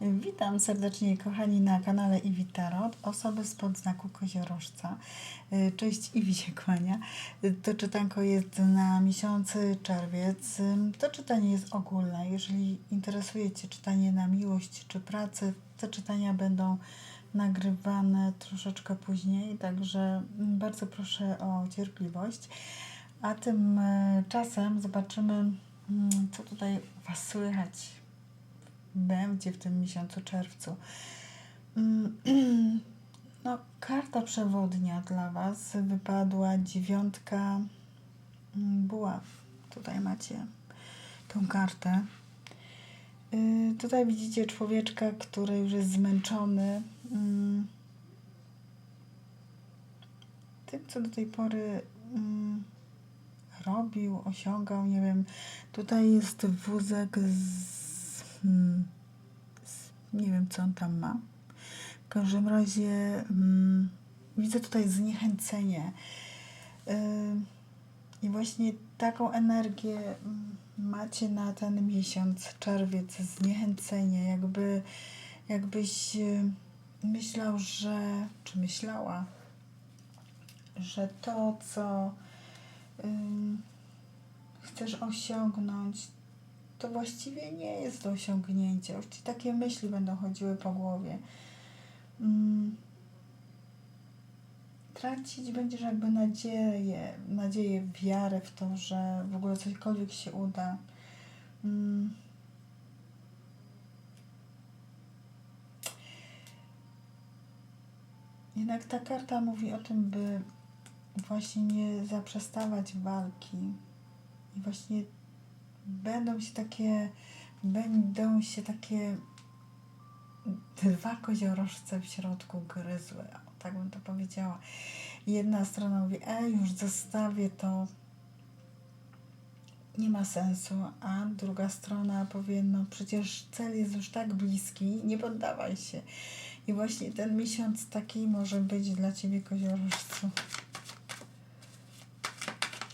Witam serdecznie kochani na kanale Iwi Tarot, osoby spod znaku koziorożca. Y, Cześć, Iwi się kłania. Y, To czytanko jest na miesiąc czerwiec. To czytanie jest ogólne. Jeżeli interesuje Cię czytanie na miłość czy pracę, te czytania będą nagrywane troszeczkę później, także bardzo proszę o cierpliwość. A tymczasem zobaczymy, mm, co tutaj Was słychać będzie w tym miesiącu czerwcu. Mm, No, karta przewodnia dla Was wypadła dziewiątka mm, buław. Tutaj macie tą kartę. Y, Tutaj widzicie człowieczka, który już jest zmęczony mm, tym, co do tej pory robił, osiągał. Nie wiem, tutaj jest wózek z, hmm, nie wiem, co on tam ma. W każdym razie mm, widzę tutaj zniechęcenie. Yy, I właśnie taką energię mm, macie na ten miesiąc, czerwiec, zniechęcenie, jakby, jakbyś yy, myślał, że, czy myślała, że to, co ym, chcesz osiągnąć, to właściwie nie jest do osiągnięcia. Już ci takie myśli będą chodziły po głowie. Mm. Tracić będziesz jakby nadzieję, nadzieję, wiarę w to, że w ogóle cośkolwiek się uda. Mm. Jednak ta karta mówi o tym, by właśnie nie zaprzestawać walki. I właśnie będą się takie, będą się takie dwa koziorożce w środku gryzły. Tak bym to powiedziała. Jedna strona mówi, ej, już zostawię to, nie ma sensu, a druga strona powie, no przecież cel jest już tak bliski, nie poddawaj się. I właśnie ten miesiąc taki może być dla Ciebie koziorożcu.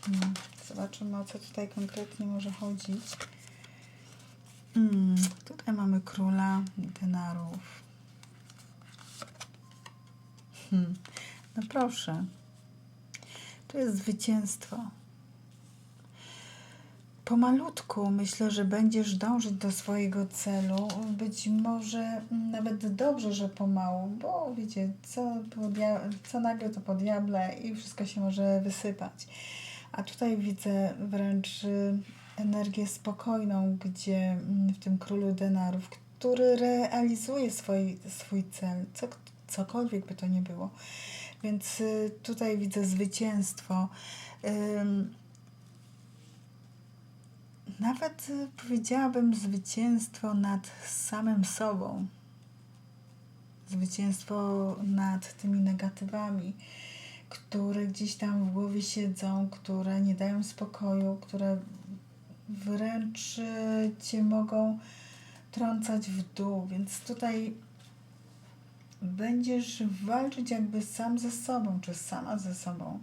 No, zobaczymy, o co tutaj konkretnie może chodzić. Mm, tutaj mamy króla denarów. Hmm. No proszę. To jest zwycięstwo. Pomalutku myślę, że będziesz dążyć do swojego celu. Być może nawet dobrze, że pomału, bo wiecie, co, po co nagle to po diable i wszystko się może wysypać. A tutaj widzę wręcz y, energię spokojną, gdzie mm, w tym królu denarów, który realizuje swój, swój cel, co, cokolwiek by to nie było. Więc y, tutaj widzę zwycięstwo. Nawet y, powiedziałabym zwycięstwo nad samym sobą. Zwycięstwo nad tymi negatywami, które gdzieś tam w głowie siedzą, które nie dają spokoju, które wręcz y, cię mogą trącać w dół. Więc tutaj będziesz walczyć jakby sam ze sobą, czy sama ze sobą.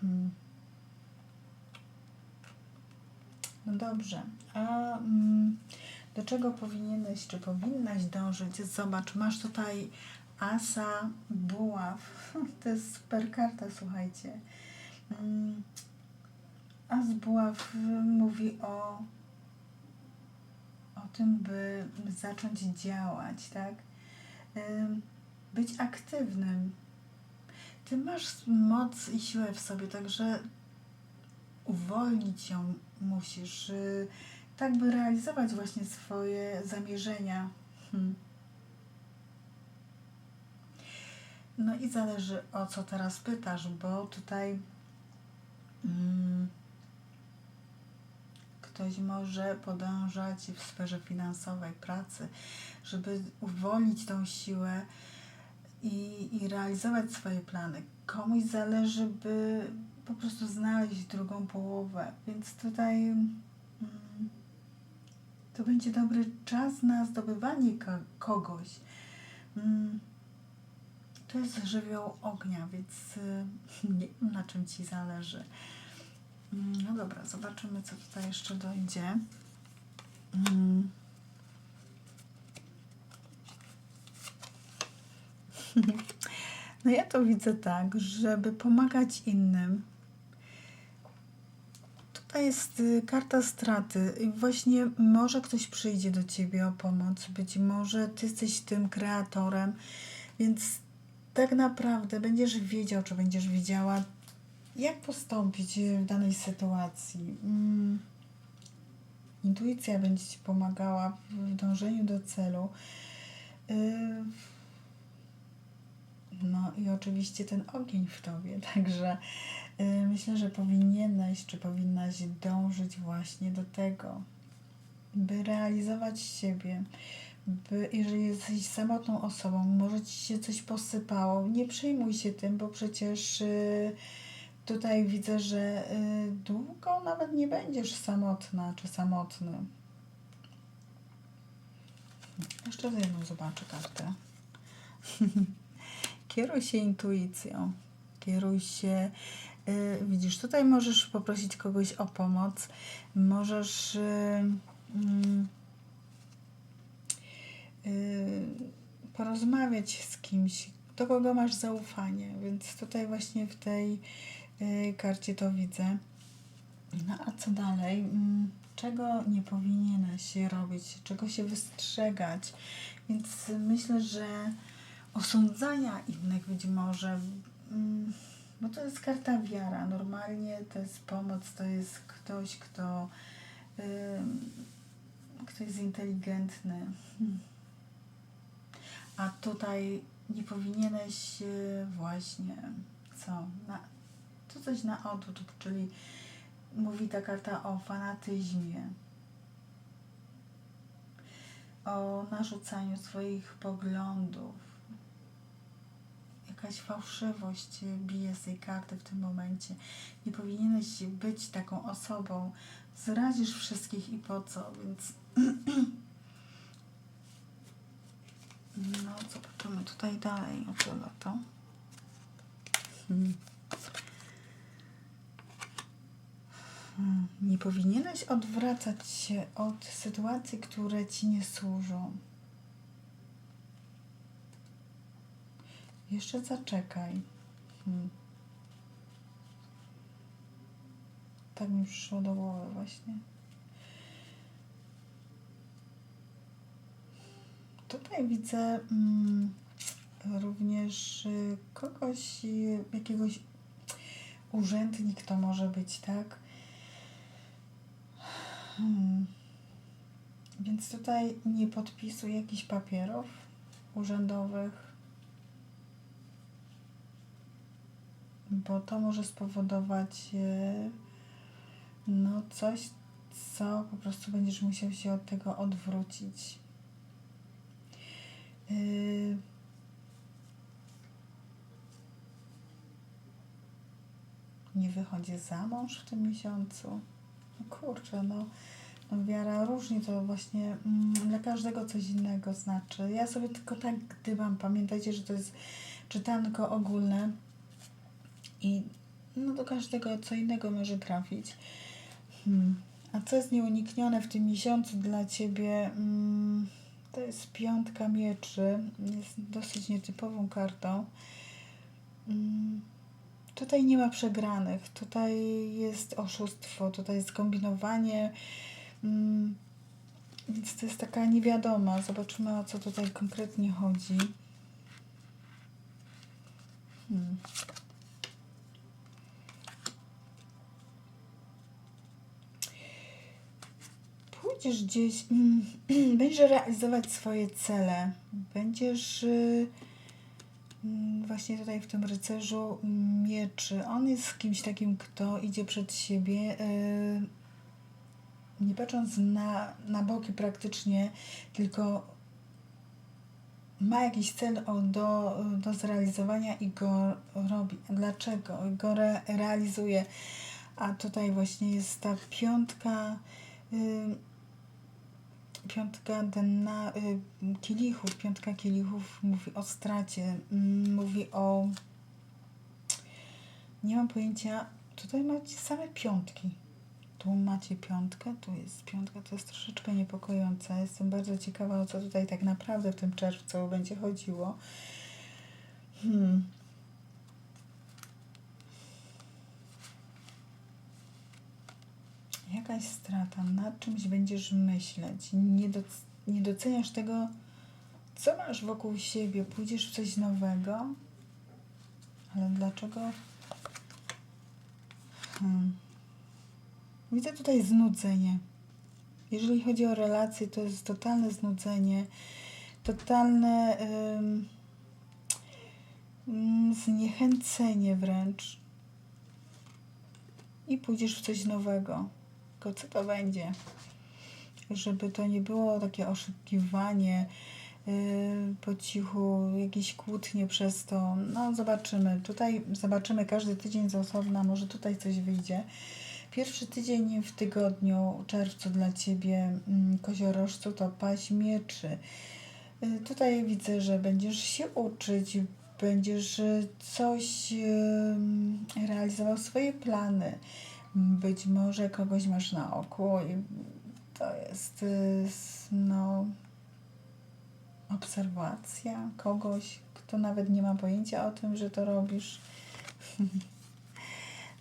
Hmm. No dobrze, a mm, do czego powinieneś, czy powinnaś dążyć? Zobacz, masz tutaj asa buław. To jest super karta, słuchajcie. Mm, As buław mówi o, o tym, by zacząć działać, tak? Być aktywnym. Ty masz moc i siłę w sobie, także uwolnić ją musisz, y, tak by realizować właśnie swoje zamierzenia. Hmm. No i zależy o co teraz pytasz, bo tutaj mm, ktoś może podążać w sferze finansowej, pracy, żeby uwolnić tą siłę i, i realizować swoje plany. Komuś zależy, by po prostu znaleźć drugą połowę, więc tutaj mm, to będzie dobry czas na zdobywanie ko- kogoś. Mm, to jest żywioł ognia, więc y, nie wiem na czym Ci zależy. Mm, no dobra, zobaczymy co tutaj jeszcze dojdzie. Mm. No ja to widzę tak, żeby pomagać innym. Tutaj jest y, karta straty i właśnie może ktoś przyjdzie do Ciebie o pomoc, być może Ty jesteś tym kreatorem, więc tak naprawdę będziesz wiedział, czy będziesz wiedziała, jak postąpić w danej sytuacji. Mm. Intuicja będzie ci pomagała w dążeniu do celu. Y, No i oczywiście ten ogień w tobie, także y, myślę, że powinieneś czy powinnaś dążyć właśnie do tego, by realizować siebie, by jeżeli jesteś samotną osobą, może ci się coś posypało, nie przejmuj się tym, bo przecież y, tutaj widzę, że y, długo nawet nie będziesz samotna czy samotny. Jeszcze jedną zobaczę kartę. Kieruj się intuicją. Kieruj się. y, widzisz, tutaj możesz poprosić kogoś o pomoc. Możesz. y, y, porozmawiać z kimś, do kogo masz zaufanie, więc tutaj właśnie w tej y, karcie to widzę. No a co dalej? Mm, Czego nie powinieneś robić, czego się wystrzegać? Więc myślę, że osądzania innych być może, mm, bo to jest karta wiara. Normalnie to jest pomoc, to jest ktoś, kto, kto jest inteligentny. A tutaj nie powinieneś y, właśnie co? Na, to coś na odwrót, czyli mówi ta karta o fanatyzmie, o narzucaniu swoich poglądów. Jakaś fałszywość bije z tej karty w tym momencie. Nie powinieneś być taką osobą. Zrazisz wszystkich i po co, więc. No, zobaczymy tutaj dalej tyle to. Hmm, Nie powinieneś odwracać się od sytuacji, które ci nie służą. Jeszcze zaczekaj. Hmm. Tak mi przyszło do głowy właśnie. Tutaj widzę mm, również y, kogoś, y, jakiegoś urzędnik to może być, tak? Hmm. Więc tutaj nie podpisuj jakichś papierów urzędowych, bo to może spowodować e, no coś, co po prostu będziesz musiał się od tego odwrócić. Yy, nie wychodzi za mąż w tym miesiącu. No kurczę, no, no wiara różnie to właśnie mm, dla każdego coś innego znaczy. Ja sobie tylko tak gdybam. Pamiętajcie, że to jest czytanko ogólne i no do każdego co innego może trafić. Hmm. A co jest nieuniknione w tym miesiącu dla Ciebie? Mm, to jest piątka mieczy. Jest dosyć nietypową kartą. Mm, Tutaj nie ma przegranych, tutaj jest oszustwo, tutaj jest kombinowanie, mm, więc to jest taka niewiadoma. Zobaczymy o co tutaj konkretnie chodzi. Hmm. Pójdziesz gdzieś, mm, będziesz realizować swoje cele, będziesz. y, Mm, Właśnie tutaj w tym rycerzu mieczy. On jest kimś takim, kto idzie przed siebie, yy, nie patrząc na, na boki praktycznie, tylko ma jakiś cel do, do zrealizowania i go robi. Dlaczego? Go re, realizuje. A tutaj właśnie jest ta piątka. Yy, Piątka denna, y, kielichów, piątka kielichów mówi o stracie, mm, mówi o... Nie mam pojęcia, tutaj macie same piątki. Tu macie piątkę, tu jest piątka, to jest troszeczkę niepokojące. Jestem bardzo ciekawa, o co tutaj tak naprawdę w tym czerwcu będzie chodziło. Hmm. Jakaś strata, nad czymś będziesz myśleć, nie, doc nie doceniasz tego, co masz wokół siebie, pójdziesz w coś nowego, ale dlaczego? Hmm. Widzę tutaj znudzenie. Jeżeli chodzi o relacje, to jest totalne znudzenie, totalne ym, zniechęcenie wręcz. I pójdziesz w coś nowego. Tylko co to będzie? Żeby to nie było takie oszukiwanie yy, po cichu, jakieś kłótnie przez to. No, zobaczymy. Tutaj zobaczymy każdy tydzień z osobna, może tutaj coś wyjdzie. Pierwszy tydzień w tygodniu, czerwcu dla Ciebie, mm, koziorożcu, to paź mieczy. Y, Tutaj widzę, że będziesz się uczyć, będziesz y, coś realizował swoje plany. Być może kogoś masz na oku i to jest y, no, obserwacja kogoś, kto nawet nie ma pojęcia o tym, że to robisz.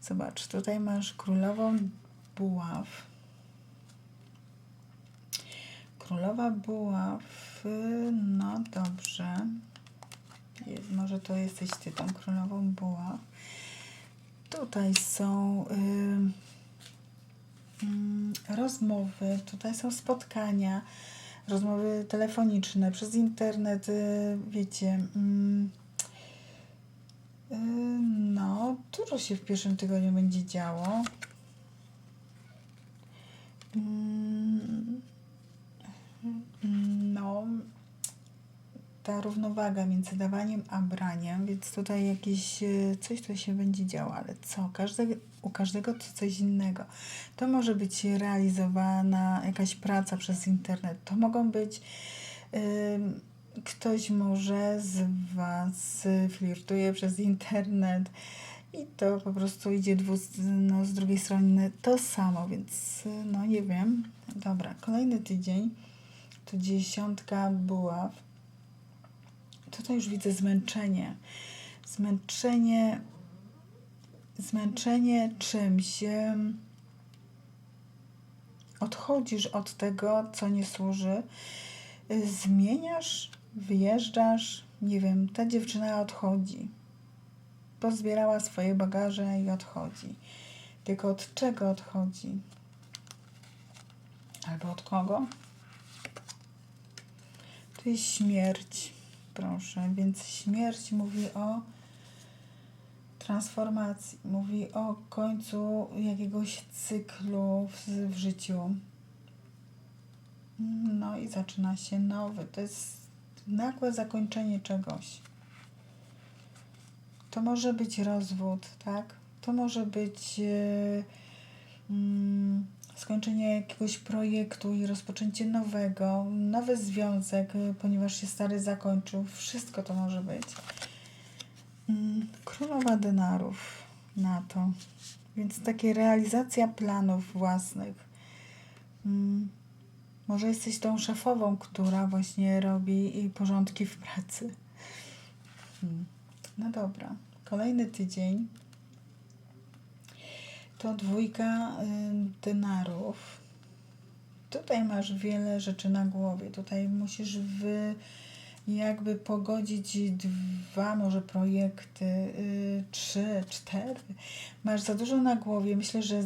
Zobacz, tutaj masz królową buław. Królowa buław, y, no dobrze. Je- Może to jesteś ty tą królową buław. Tutaj są y, mm, rozmowy, tutaj są spotkania, rozmowy telefoniczne, przez internet, y, wiecie. mm, y, No, dużo się w pierwszym tygodniu będzie działo. Mm, No, ta równowaga między dawaniem a braniem, więc tutaj jakieś e, coś tu się będzie działo, ale co? Każdy, u każdego to coś innego. To może być realizowana jakaś praca przez internet. To mogą być ym, ktoś może z Was flirtuje przez internet i to po prostu idzie dwust, no, z drugiej strony to samo, więc y, no nie wiem. Dobra, kolejny tydzień to dziesiątka buław. Tutaj już widzę zmęczenie. Zmęczenie, zmęczenie czymś. Odchodzisz od tego, co nie służy. Zmieniasz, wyjeżdżasz. Nie wiem, ta dziewczyna odchodzi. Pozbierała swoje bagaże i odchodzi. Tylko od czego odchodzi? Albo od kogo? To jest śmierć, proszę. Więc śmierć mówi o transformacji, mówi o końcu jakiegoś cyklu w, w życiu. No i zaczyna się nowy. To jest nagłe zakończenie czegoś. To może być rozwód, tak? To może być e, mm, skończenie jakiegoś projektu i rozpoczęcie nowego, nowy związek, e, ponieważ się stary zakończył. Wszystko to może być. Mm, Królowa denarów na to. Więc takie realizacja planów własnych. Mm, Może jesteś tą szefową, która właśnie robi porządki w pracy. Hmm. No dobra. Kolejny tydzień to dwójka y, denarów. Tutaj masz wiele rzeczy na głowie. Tutaj musisz wy jakby pogodzić dwa może projekty, y, trzy, cztery. Masz za dużo na głowie. Myślę, że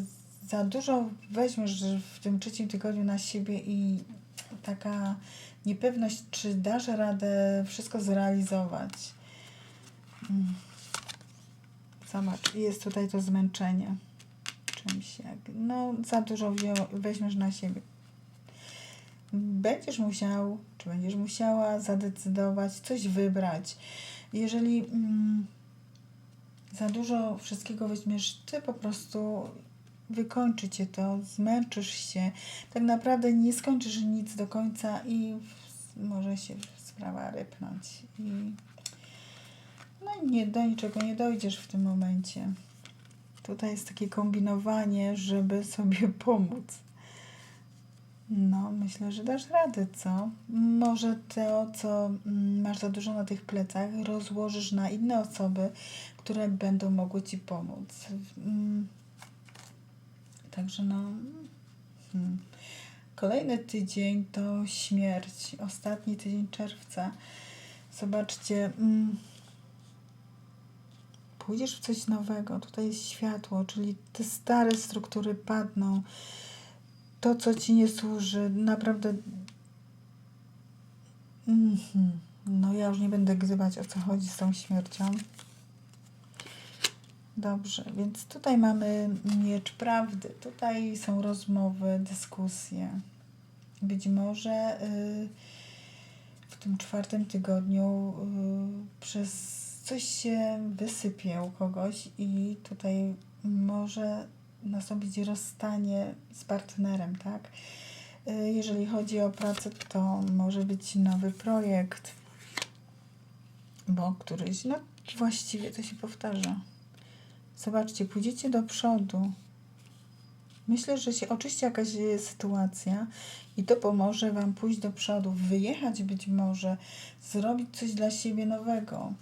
za dużo weźmiesz w tym trzecim tygodniu na siebie i taka niepewność, czy dasz radę wszystko zrealizować. Mm. Zobacz, jest tutaj to zmęczenie czymś. Jak, no, za dużo weźmiesz na siebie. Będziesz musiał, czy będziesz musiała zadecydować, coś wybrać. Jeżeli mm, za dużo wszystkiego weźmiesz, ty po prostu wykończy cię to, zmęczysz się. Tak naprawdę nie skończysz nic do końca i może się sprawa rypnąć. I no nie, do niczego nie dojdziesz w tym momencie. Tutaj jest takie kombinowanie, żeby sobie pomóc. No, myślę, że dasz radę, co? Może to, co mm, masz za dużo na tych plecach, rozłożysz na inne osoby, które będą mogły ci pomóc. Mm. Także no. Hmm. Kolejny tydzień to śmierć. Ostatni tydzień czerwca. Zobaczcie. Mm, pójdziesz w coś nowego. Tutaj jest światło, czyli te stare struktury padną. To, co ci nie służy, naprawdę. Mhm. No, ja już nie będę gzywać, o co chodzi z tą śmiercią. Dobrze, więc tutaj mamy miecz prawdy. Tutaj są rozmowy, dyskusje. Być może y, w tym czwartym tygodniu y, przez coś się wysypie u kogoś i tutaj może nastąpić rozstanie z partnerem, tak? Y, Jeżeli chodzi o pracę, to może być nowy projekt, bo któryś, no właściwie to się powtarza. Zobaczcie, pójdziecie do przodu. Myślę, że się oczyści jakaś e, sytuacja i to pomoże Wam pójść do przodu, wyjechać być może, zrobić coś dla siebie nowego,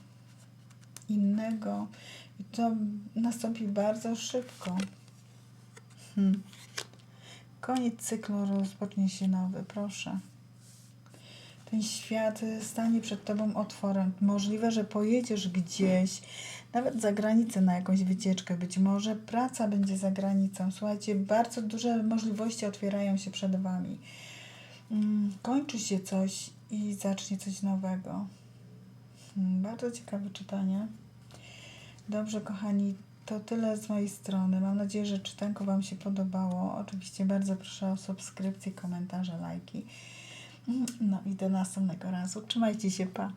innego. I to nastąpi bardzo szybko. Hmm. Koniec cyklu, rozpocznie się nowy, proszę. Ten świat stanie przed Tobą otworem. Możliwe, że pojedziesz gdzieś, nawet za granicę na jakąś wycieczkę, być może praca będzie za granicą. Słuchajcie, bardzo duże możliwości otwierają się przed Wami. Mm, Kończy się coś i zacznie coś nowego. Bardzo ciekawe czytanie. Dobrze, kochani, to tyle z mojej strony. Mam nadzieję, że czytanko Wam się podobało. Oczywiście bardzo proszę o subskrypcję, komentarze, lajki. Mm, No i do następnego razu. Trzymajcie się, pa!